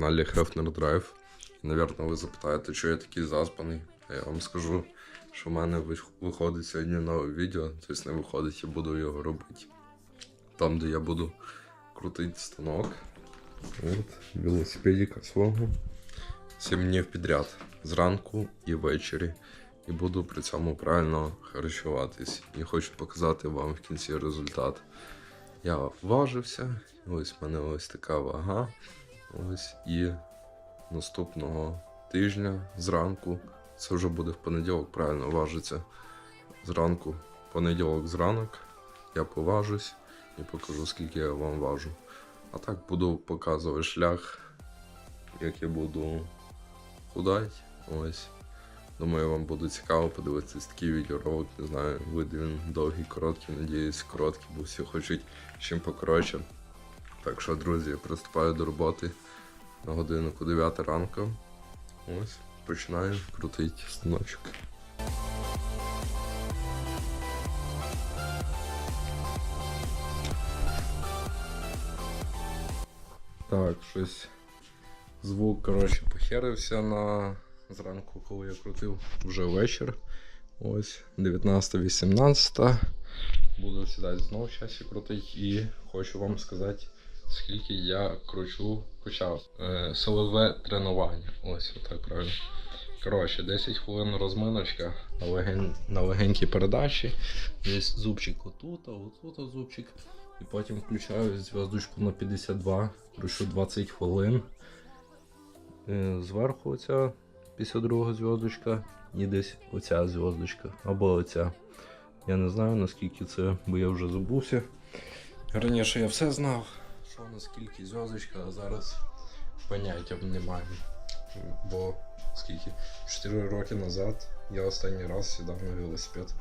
каналі Хрефнер Drive. І, навірно, ви запитаєте, що я такий заспаний. А я вам скажу, що в мене виходить сьогодні нове відео, тобто не виходить, я буду його робити. Там, де я буду крутити станок. От, велосипедика свого. 7 днів підряд. Зранку і ввечері. І буду при цьому правильно харчуватись. І хочу показати вам в кінці результат. Я важився, ось в мене ось така вага. Ось і наступного тижня зранку, це вже буде в понеділок, правильно важиться. Зранку, понеділок зранок, я поважусь і покажу, скільки я вам важу. А так буду показувати шлях, як я буду худати. Ось. Думаю, вам буде цікаво подивитися такий відеоролик. Не знаю, вийде він довгий, короткий, надіюсь, короткий, бо всі хочуть чим покоротше. Так що, друзі, приступаю до роботи на годинку 9 ранку. Ось, починаю крутити станочок. Так, щось звук, коротше, похерився на зранку, коли я крутив вже вечір. Ось 19-18. Буду сідати знову в часі крутити і хочу вам сказати, скільки я кручу почав. Е, силове тренування. Ось отак правильно. Коротше, 10 хвилин розминочка на, леген... на легенькій передачі. Десь зубчик отут, а отут зубчик. І потім включаю зв'язочку на 52, кручу 20 хвилин. Е, Зверху оця 52 зв'язочка і десь оця зв'язочка. Або оця. Я не знаю наскільки це, бо я вже забувся. Раніше я все знав, що наскільки зв'язочка, а зараз поняття не маю. Бо скільки? 4 роки назад я останній раз сідав на велосипед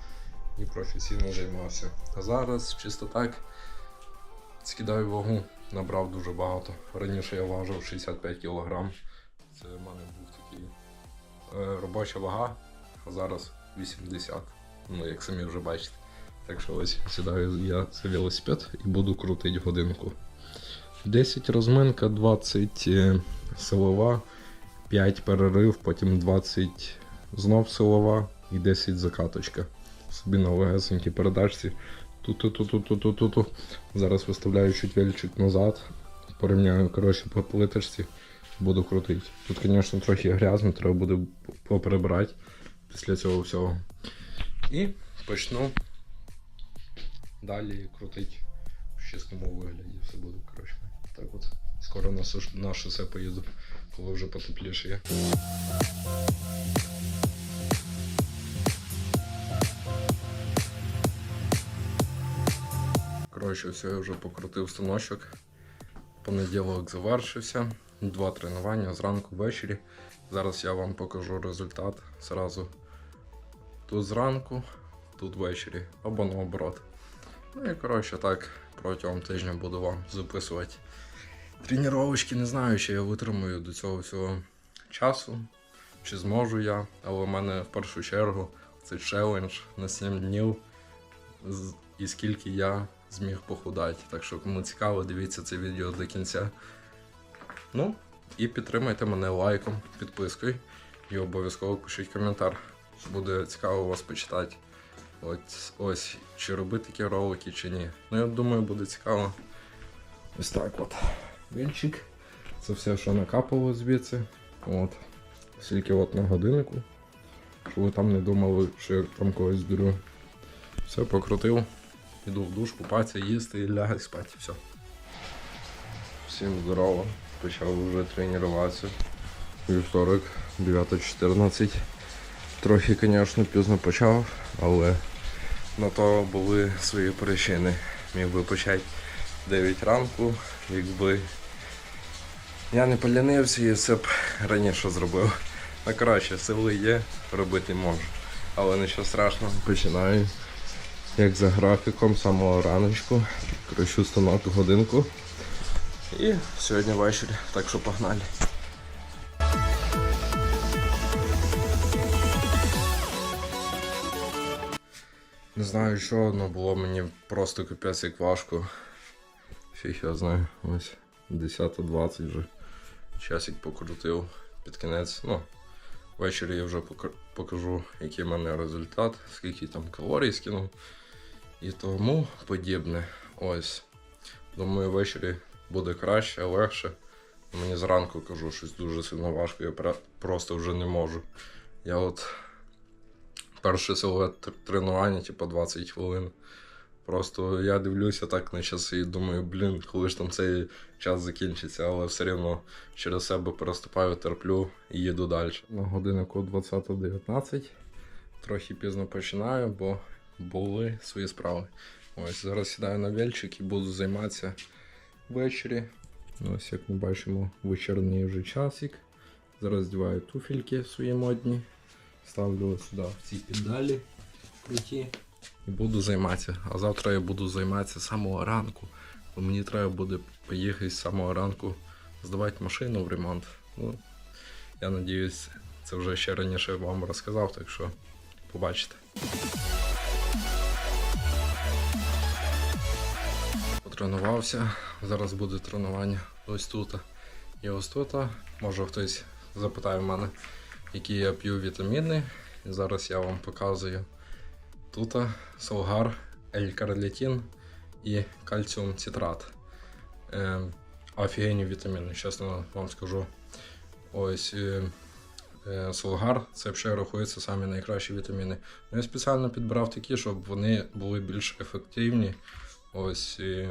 і професійно займався. А зараз чисто так скидаю вагу, набрав дуже багато. Раніше я важив 65 кг. Це в мене був такий е, робоча вага, а зараз 80. Ну, як самі вже бачите. Так що ось сідаю я за велосипед і буду крутити годинку. 10 розминка, 20 е, силова, 5 перерив, потім 20 знов силова і 10 закаточка. Собі на легесенькій передачці. Ту-ту-ту-ту-ту-ту-ту. Зараз виставляю чуть вельчик назад. Порівняю коротше, по плиточці. Буду крутити. Тут, звісно, трохи грязно, треба буде поприбрати після цього всього. І почну далі крутити в чистому вигляді. Все буде, коротше. Так от. Скоро на, суш... на шосе поїду, коли вже потепліше є. Коротше, все, я вже покрутив станочок. Понеділок завершився. Два тренування зранку ввечері. Зараз я вам покажу результат зразу. Тут зранку, тут ввечері, або наоборот. Ну і коротше так, протягом тижня буду вам записувати. Тренувачки не знаю, чи я витримую до цього всього часу, чи зможу я, але в мене в першу чергу це челендж на 7 днів, і скільки я зміг похудати. Так що, кому цікаво, дивіться це відео до кінця. Ну, і підтримайте мене лайком, підпискою і обов'язково пишіть коментар. Буде цікаво вас почитати. Ось, ось, чи робити такі ролики, чи ні. Ну, я думаю, буде цікаво. Ось так от. Вінчик. Це все, що накапало звідси. От. Скільки от на годиннику. Щоб ви там не думали, що я там когось дурю. Все, покрутив. Іду в душ, купатися, їсти і лягати спати. Все. Всім здорово. Почав вже тренуватися. Вівторок, 9.14. Трохи, звісно, пізно почав, але на то були свої причини. Міг би почати 9 ранку, якби я не полінився і все б раніше зробив. Ну, коротше, сили є, робити можу. Але нічого страшного, починаю. Як за графіком самого раночку. Кручу станок годинку. І сьогодні ввечері, так що погнали. Не знаю, що але було мені просто капець як важко. Фіг я знаю, ось 10.20 вже. Часик покрутив під кінець. Ну, ввечері я вже покажу, який в мене результат, скільки там калорій скинув і тому подібне. Ось. Думаю, ввечері буде краще, легше. Мені зранку кажу, щось дуже сильно важко, я просто вже не можу. Я от перше силове тренування, типу 20 хвилин. Просто я дивлюся так на часи і думаю, блін, коли ж там цей час закінчиться, але все одно через себе переступаю, терплю і їду далі. На годиннику 20.19. Трохи пізно починаю, бо були свої справи. Ось зараз сідаю на вельчик і буду займатися ввечері. Ось як ми бачимо, вечірній вже часик. Зараз здіваю туфельки свої модні. Ставлю сюди ці педалі круті. І буду займатися. А завтра я буду займатися з самого ранку. Бо мені треба буде поїхати з самого ранку здавати машину в ремонт. Ну, я надіюсь, це вже ще раніше вам розказав, так що побачите. Потренувався. Зараз буде тренування ось тут. І ось тут. Може хтось запитає в мене, які я п'ю вітаміни. І зараз я вам показую. Тут Солгар, L-карлітин і кальціум цитрат. Е, офігенні вітаміни, чесно вам скажу. Ось е, е, Солгар це взагалі рахується самі найкращі вітаміни. Ну, я спеціально підбирав такі, щоб вони були більш ефективні. Ось і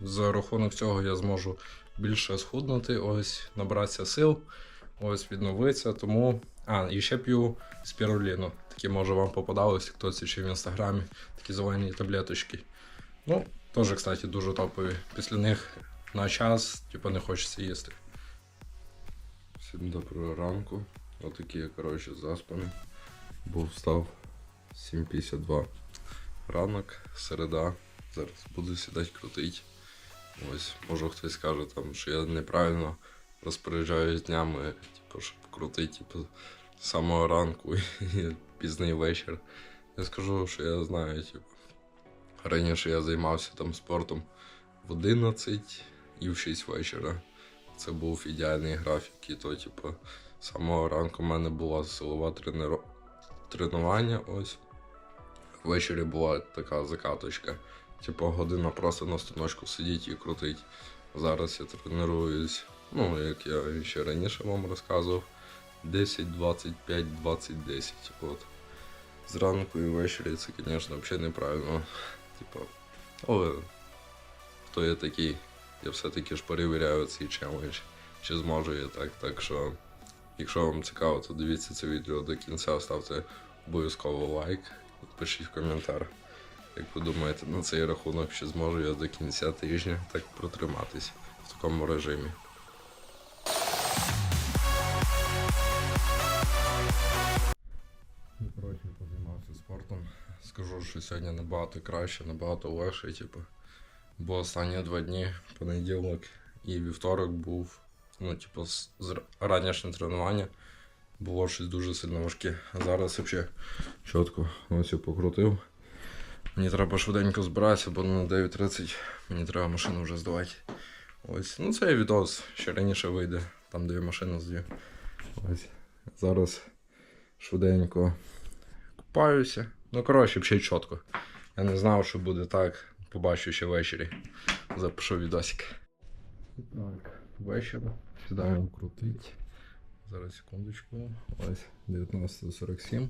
за рахунок цього я зможу більше схуднути, ось набратися сил, ось відновитися. Тому. А, і ще п'ю спіруліну. Такі може вам попадалось, хто це чи в інстаграмі, такі зелені таблеточки. Ну, теж, кстати, дуже топові. Після них на час, типу, не хочеться їсти. Всім доброго ранку. Отакі я, коротше, заспаний. Був встав 7.52 ранок, середа. Зараз буду сідати крутити. Ось, може хтось скаже, там, що я неправильно розпоряджаюсь днями, типу, щоб крутити, типу, з самого ранку пізний вечір. Я скажу, що я знаю, типу, раніше я займався там спортом в 11 і в 6 вечора. Це був ідеальний графік, і то, типу, з самого ранку в мене була силова тренер... тренування. Ось. Ввечері була така закаточка. Типу, година просто на станочку сидіть і крутить. Зараз я тренуюсь, ну, як я ще раніше вам розказував, 10, 25, 20, 10. От. Зранку і ввечері це, звісно, взагалі неправильно. Типу, але хто я такий, я все-таки ж перевіряю цей челендж, чи зможу я так. Так що, якщо вам цікаво, то дивіться це відео до кінця, ставте обов'язково лайк, пишіть коментар. Як ви думаєте, на цей рахунок, чи зможу я до кінця тижня так протриматись в такому режимі? Позаймався спортом. Скажу, що сьогодні набагато краще, набагато легше, типу. Бо останні два дні, понеділок і вівторок був, ну, типу, з ранішнє тренування. Було щось дуже сильно важке. А зараз взагалі чітко ось покрутив. Мені треба швиденько збиратися, бо на 9.30 мені треба машину вже здавати. Ось, ну це відос, ще раніше вийде, там де я машину здаю. Ось. Зараз швиденько купаюся. Ну, коротше, ще й чітко. Я не знав, що буде так. Побачу ще ввечері. Запишу відосик. Так, вечір. Сідаємо крутить. Зараз секундочку. Ось 19.47.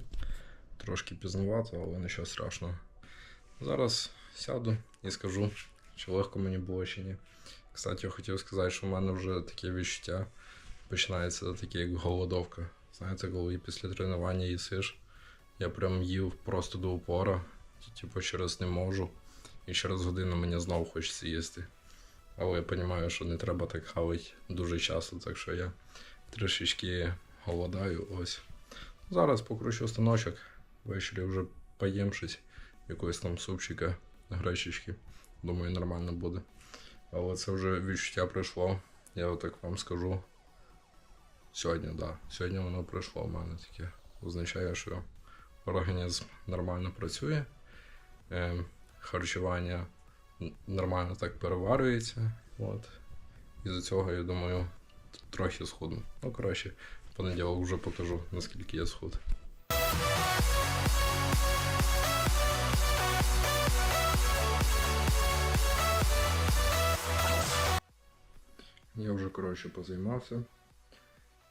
Трошки пізнувато, але нічого страшного. Зараз сяду і скажу, чи легко мені було чи ні. Кстати, я хотів сказати, що в мене вже таке відчуття починається таке, як голодовка. Знаєте, коли після тренування їсиш, я прям їв просто до упора, типу через не можу. І через годину мені знову хочеться їсти. Але я розумію, що не треба так хавати дуже часто, так що я трішечки голодаю. Ось. Зараз покручу станочок, ввечері вже поїм щось, якогось там супчика, гречечки. Думаю, нормально буде. Але це вже відчуття прийшло. Я отак вам скажу. Сьогодні, так. Да. Сьогодні воно прийшло в мене таке. Означає, що організм нормально працює. Е, харчування нормально так переварюється. От. І за цього, я думаю, трохи схудну. Ну, коротше, в понеділок вже покажу, наскільки я схуд. Я вже, коротше, позаймався.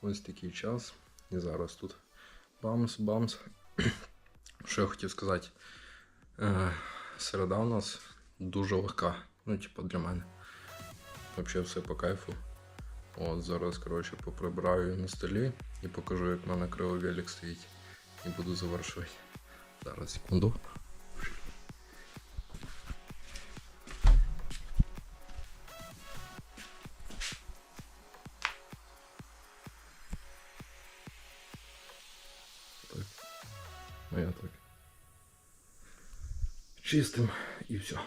Ось такий час. І зараз тут бамс-бамс. Що я хотів сказати? Е, середа у нас дуже легка. Ну, типу, для мене. Взагалі все по кайфу. От зараз, коротше, поприбираю на столі і покажу, як в мене кривовелик стоїть. І буду завершувати. Зараз, секунду. Ну я так. Чистим і все.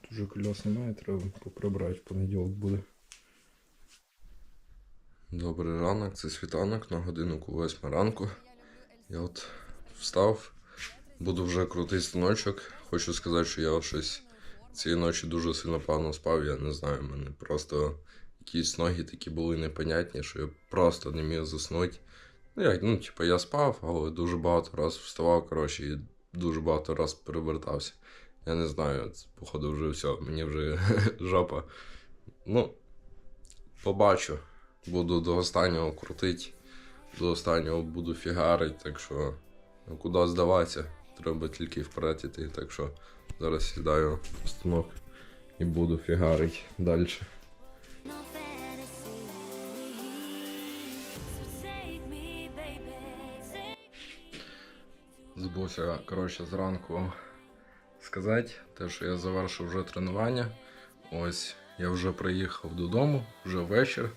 Тут вже немає, треба поприбрати, в понеділок буде. Добрий ранок, це світанок на годинку 8 ранку. Я от встав, буду вже крутий станочок. Хочу сказати, що я щось цієї ночі дуже сильно погано спав. Я не знаю, в мене просто якісь ноги такі були непонятні, що я просто не міг заснути. Ну як, ну, типу, я спав, але дуже багато раз вставав, коротше, і дуже багато раз перевертався. Я не знаю, це, походу, вже все, мені вже жопа. Ну, побачу. Буду до останнього крутити, до останнього буду фігарити, так що ну, куди здаватися, треба тільки вперед іти. Так що зараз сідаю в станок і буду фігарити далі. Забувся, коротше, зранку сказати, те, що я завершив вже тренування. Ось я вже приїхав додому, вже вечір,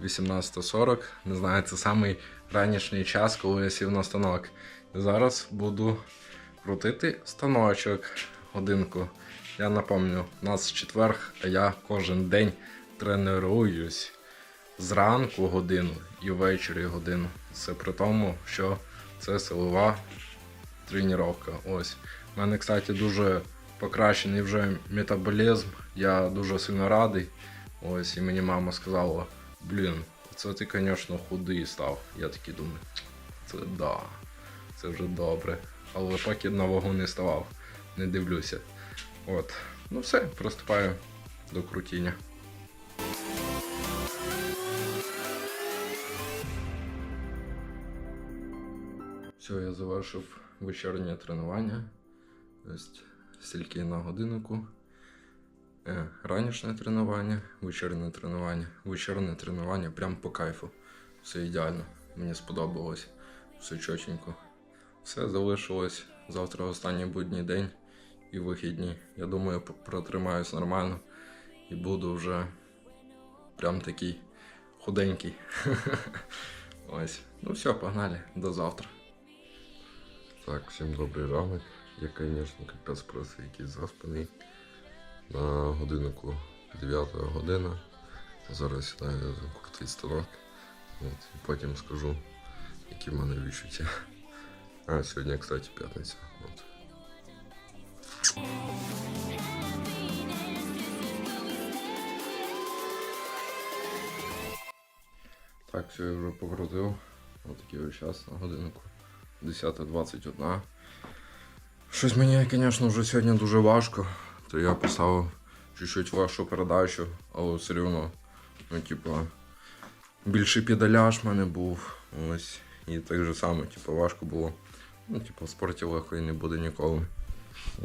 18.40. Не знаю, це самий ранішній час, коли я сів на станок. І зараз буду крутити станочок годинку. Я напомню, у нас четверг, а я кожен день тренуюсь зранку годину і ввечері годину. Це при тому, що це силова тренування. Ось. У мене, кстати, дуже покращений вже метаболізм. Я дуже сильно радий. Ось, і мені мама сказала: блін, це ти, звісно, худий став. Я такий думаю, це да, це вже добре. Але поки на вагу не ставав, не дивлюся. От. Ну все, приступаю до крутіння. Все, я завершив вечірнє тренування. Ось стільки на годиннику. Е, ранішнє тренування, вечірнє тренування. Вечірнє тренування прям по кайфу. Все ідеально. Мені сподобалось. Все чотенько. Все залишилось. Завтра останній будній день і вихідні. Я думаю, протримаюсь нормально і буду вже прям такий худенький. Ось. Ну все, погнали. До завтра. Так, всім добрий ранок. Я, звісно, капець просто якийсь заспаний. На годиннику 9 година. Зараз сідаю крутий станок. От, і потім скажу, які в мене відчуття. А, сьогодні, кстати, п'ятниця. От. Так, все, я вже покрутив. Ось такий час на годиннику. 10.21. Щось мені, звісно, вже сьогодні дуже важко. То я поставив чуть-чуть важчу передачу, але все одно, ну, типу, більший педаляж в мене був. Ось. І так же само, типу, важко було. Ну, типу, в спорті легко і не буде ніколи.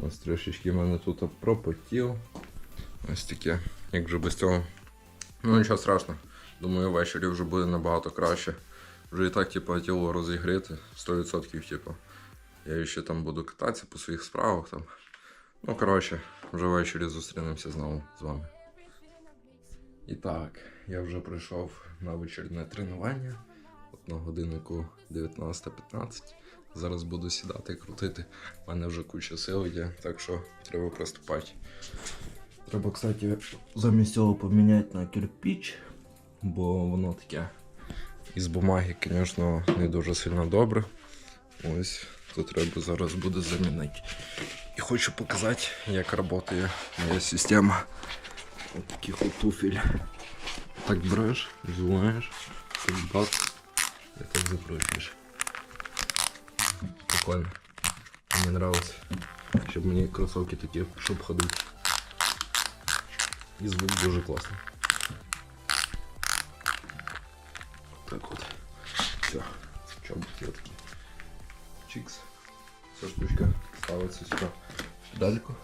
Ось трішечки в мене тут пропотів. Ось таке, як же без цього. Ну нічого страшного. Думаю, ввечері вже буде набагато краще. Вже і так, типу, тіло розігріти 100%, типу. Я ще там буду кататися по своїх справах там. Ну, коротше, вже ввечері зустрінемося знову з вами. І так, я вже прийшов на вечірнє тренування. От на годиннику 19.15. Зараз буду сідати і крутити. У мене вже куча сил є, так що треба приступати. Треба, кстати, замість цього поміняти на кирпіч, бо воно таке із бумаги, звісно, не дуже сильно добре. Ось, то треба зараз буде замінити. І хочу показати, як працює моя система. Ось таких от туфель. Так береш, взуваєш, так бац, і так закручуєш. Прикольно. Мені нравится. Щоб мені кросовки такі, щоб ходити. І звук дуже класний. Так от. Все. Такі. Чикс. Ця штучка ставиться сюди. Дальку.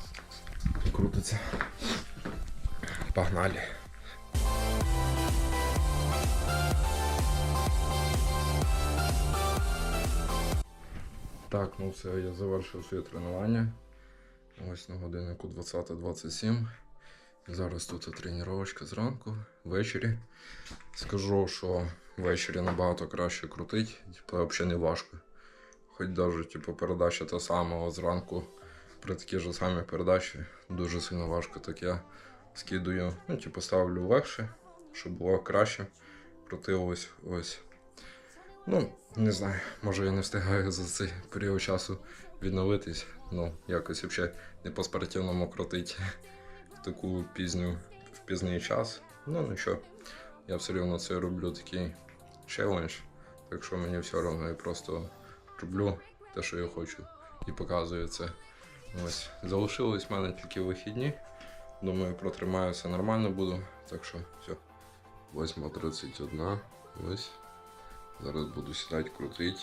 Крутиться. Погнали. Так, ну все, я завершив своє тренування. Ось на годиннику 20.27. Зараз тут тренувачка зранку, ввечері. Скажу, що ввечері набагато краще крутить, типу, взагалі не важко. Хоч навіть типу, передача та сама, зранку при такій ж самій передачі дуже сильно важко, так я скидую, ну, типу, ставлю легше, щоб було краще. Крутилось ось. Ну, не знаю, може я не встигаю за цей період часу відновитись. Ну, якось взагалі не по спортивному крутить таку пізню, в пізній час. Ну нічого, я все одно це роблю такий челендж. Так що мені все одно я просто роблю те, що я хочу, і показую це. Ось. Залишились в мене тільки вихідні. Думаю, протримаюся нормально буду. Так що все. 8.31. Ось. Зараз буду сідати крутити.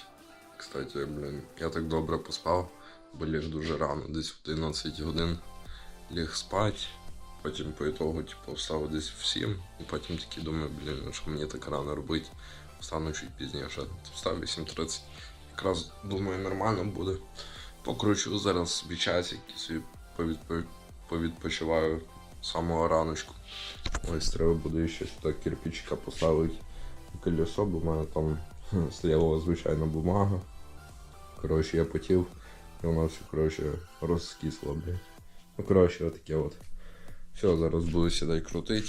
Кстати, блін, я так добре поспав, бо ліг дуже рано, десь в 11 годин ліг спати. Потім по ітогу типу, встав десь в 7, і потім такий думаю, блін, ну що мені так рано робити. Встану чуть пізніше. Встав 8.30. Якраз думаю, нормально буде. Покручу зараз собі часик і собі повідпо- повідпочиваю з самого раночку. Ось треба буде ще сюди кирпичика поставити колесо, бо в мене там стояла звичайна бумага. Коротше, я потів, і воно все коротше, розкисло, блядь. Ну, коротше, отаке от. Все, зараз буду сідати крутити.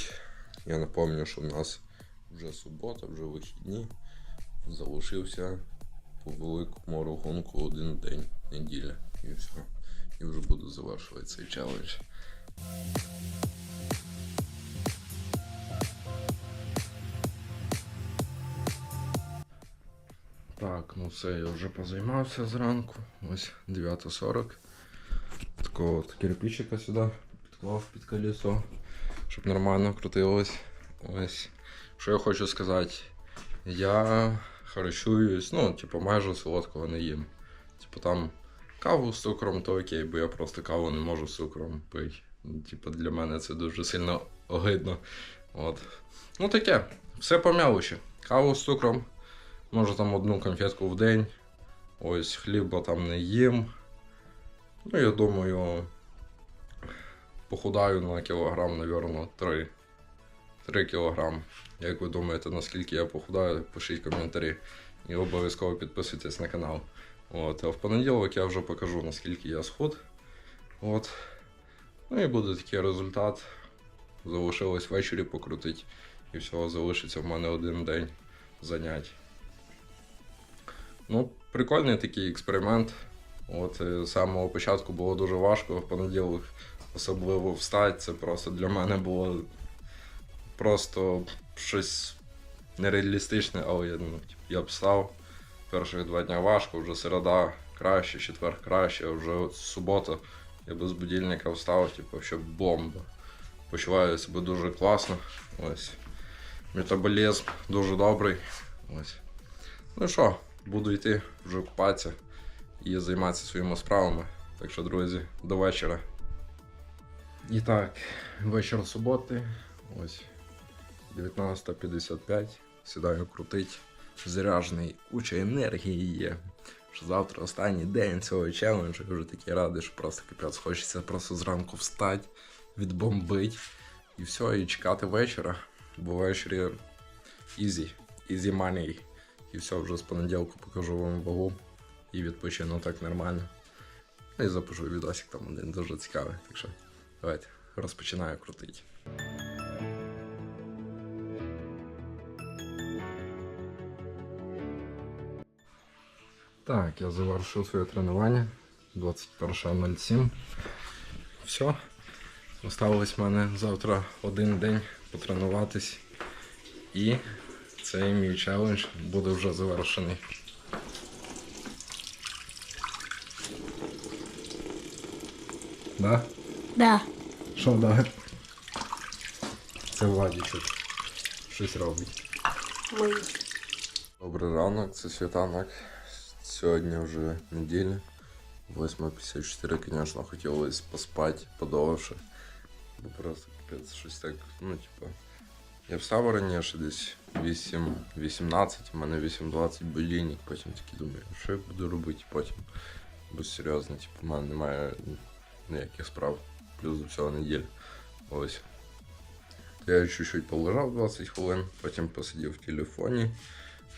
Я напомню, що в нас вже субота, вже вихідні. Залишився по великому рахунку один день неділя. І все. І вже буду завершувати цей челендж. Так, ну все, я вже позаймався зранку. Ось 9.40. Такого от кирпичика сюди підклав під колесо, щоб нормально крутилось. Ось. Що я хочу сказати? Я харчуюсь, ну, типу, майже солодкого не їм. Типу там каву з цукром, то окей, бо я просто каву не можу з цукром пити. Типу, для мене це дуже сильно огидно. От. Ну таке, все по мелочі. Каву з цукром. Може там одну конфетку в день. Ось хліба там не їм. Ну, я думаю, похудаю на кілограм, напевно, 3. 3 кілограм. Як ви думаєте, наскільки я похудаю, пишіть коментарі. І обов'язково підписуйтесь на канал. От, а в понеділок я вже покажу, наскільки я схуд. От. Ну і буде такий результат. Залишилось ввечері покрутити. І всього залишиться в мене один день занять. Ну, прикольний такий експеримент. От е, з самого початку було дуже важко, в понеділок особливо встати. Це просто для мене було просто щось нереалістичне, але я, ну, типу, я б встав. Перших два дня важко, вже середа краще, четвер краще, а вже от субота я без будильника встав, типу, що бомба. Почуваю себе дуже класно. Ось. Метаболізм дуже добрий. Ось. Ну що, буду йти вже купатися і займатися своїми справами. Так що, друзі, до вечора. І так, вечір суботи. Ось 19.55. Сідаю крутить. Заряджений куча енергії є. Що завтра останній день цього челенджу. Я вже такий радий, що просто капець хочеться просто зранку встати, відбомбити і все, і чекати вечора. Бо ввечері easy, easy money. І все, вже з понеділку покажу вам вагу і відпочину так нормально. Ну і запишу відосик там один дуже цікавий. Так що давайте розпочинаю крутити. Так, я завершив своє тренування 21.07. Все. Осталось в мене завтра один день потренуватись І цей мій челендж буде вже завершений. Да? Да. Що да? Це Владічок. Щось робить. Ми. Добрий ранок, це світанок. Сьогодні вже неділя. 8.54, звісно, хотілося поспати подовше. Бо просто капець, щось так, ну, типу. Я встав раніше десь 8, 18, у мене 8.20 будильник, потім такий думаю, що я буду робити потім. Бо серйозно, типу, в мене немає ніяких справ. Плюс до неділя. Ось. Я чуть-чуть полежав 20 хвилин, потім посидів в телефоні.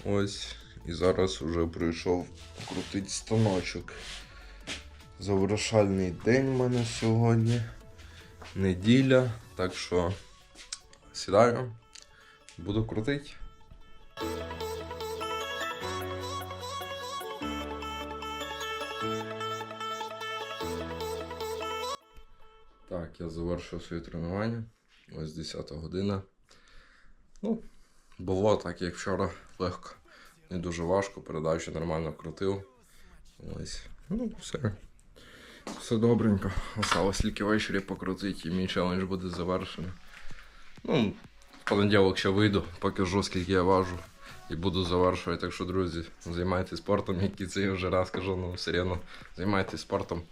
Ось. І зараз вже прийшов крутить станочок. Завершальний день в мене сьогодні. Неділя. Так що сідаю, буду крутити. Я завершив своє тренування. Ось 10 година. Ну, було так, як вчора, легко. Не дуже важко, передачу нормально крутив. Ось. Ну, все. Все добренько. Осталось тільки ввечері покрутити, і мій челендж буде завершений. Ну, в понеділок ще вийду, покажу, скільки я важу. І буду завершувати. Так що, друзі, займайтесь спортом, який це я вже раз кажу, ну все рівно займайтесь спортом.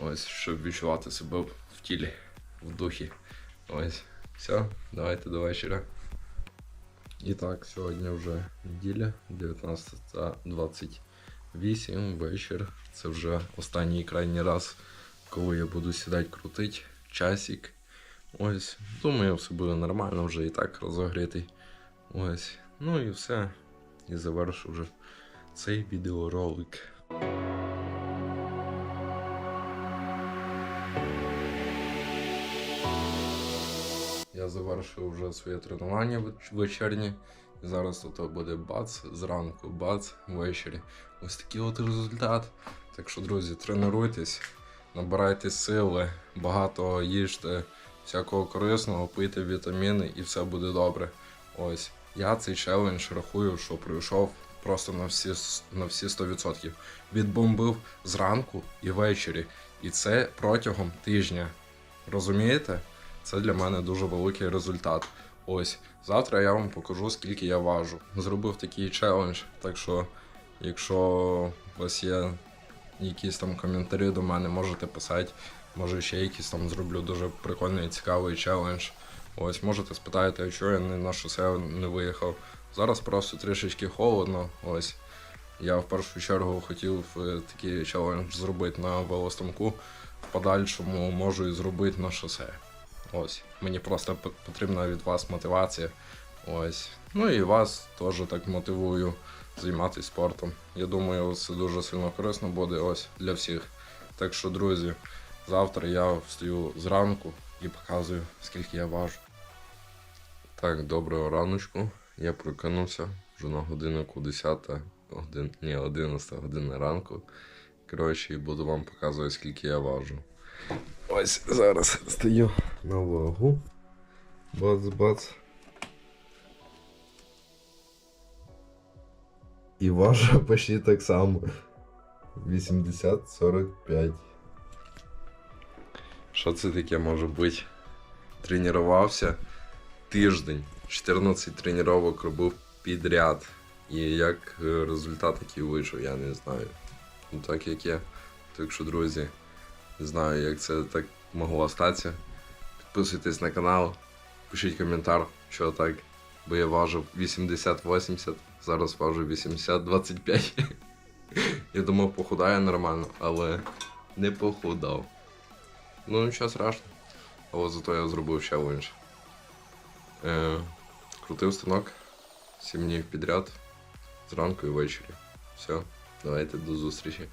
Ось, щоб відчувати себе тілі, в духі. Ось. Все, давайте до вечора. І так, сьогодні вже неділя, 19.28 вечір. Це вже останній крайній раз, коли я буду сідати крутити. Часик. Ось. Думаю, все буде нормально, вже і так розогрітий. Ось. Ну і все. І завершу вже цей відеоролик. Я завершив вже своє тренування веч- вечірнє. І зараз тут буде бац зранку, бац ввечері. Ось такий от результат. Так що, друзі, тренуйтесь, набирайте сили, багато їжте всякого корисного, пийте вітаміни і все буде добре. Ось. Я цей челендж рахую, що пройшов просто на всі, на всі 100%. Відбомбив зранку і ввечері. І це протягом тижня. Розумієте? Це для мене дуже великий результат. Ось завтра я вам покажу, скільки я важу. Зробив такий челендж. Так що, якщо у вас є якісь там коментарі до мене, можете писати. Може ще якийсь там зроблю дуже прикольний цікавий челендж. Ось можете спитати, а чого я на шосе не виїхав. Зараз просто трішечки холодно. Ось. Я в першу чергу хотів е, такий челендж зробити на велостанку. В подальшому можу і зробити на шосе. Ось. Мені просто потрібна від вас мотивація. Ось. Ну і вас теж так мотивую займатися спортом. Я думаю, це дуже сильно корисно буде ось для всіх. Так що, друзі, завтра я встаю зранку і показую, скільки я важу. Так, доброго раночку. Я прокинувся вже на годиннику 10 годин, ні, 11 година ранку. Коротше, і буду вам показувати, скільки я важу. Ось зараз стою на вагу. Бац-бац. І важу почти так само. 80-45. Що це таке може бути? Тренувався тиждень. 14 тренувань робив підряд. І як результат такий вийшов, я не знаю. Ну так як є. Так що, друзі, не знаю, як це так могло статися. Підписуйтесь на канал, пишіть коментар, що так. Бо я важив 80-80, зараз важу 80-25. Я думав, похудаю нормально, але не похудав. Ну, нічого страшного. Але зато я зробив челендж. Е, крутив станок 7 днів підряд. Зранку і ввечері. Все, давайте до зустрічі.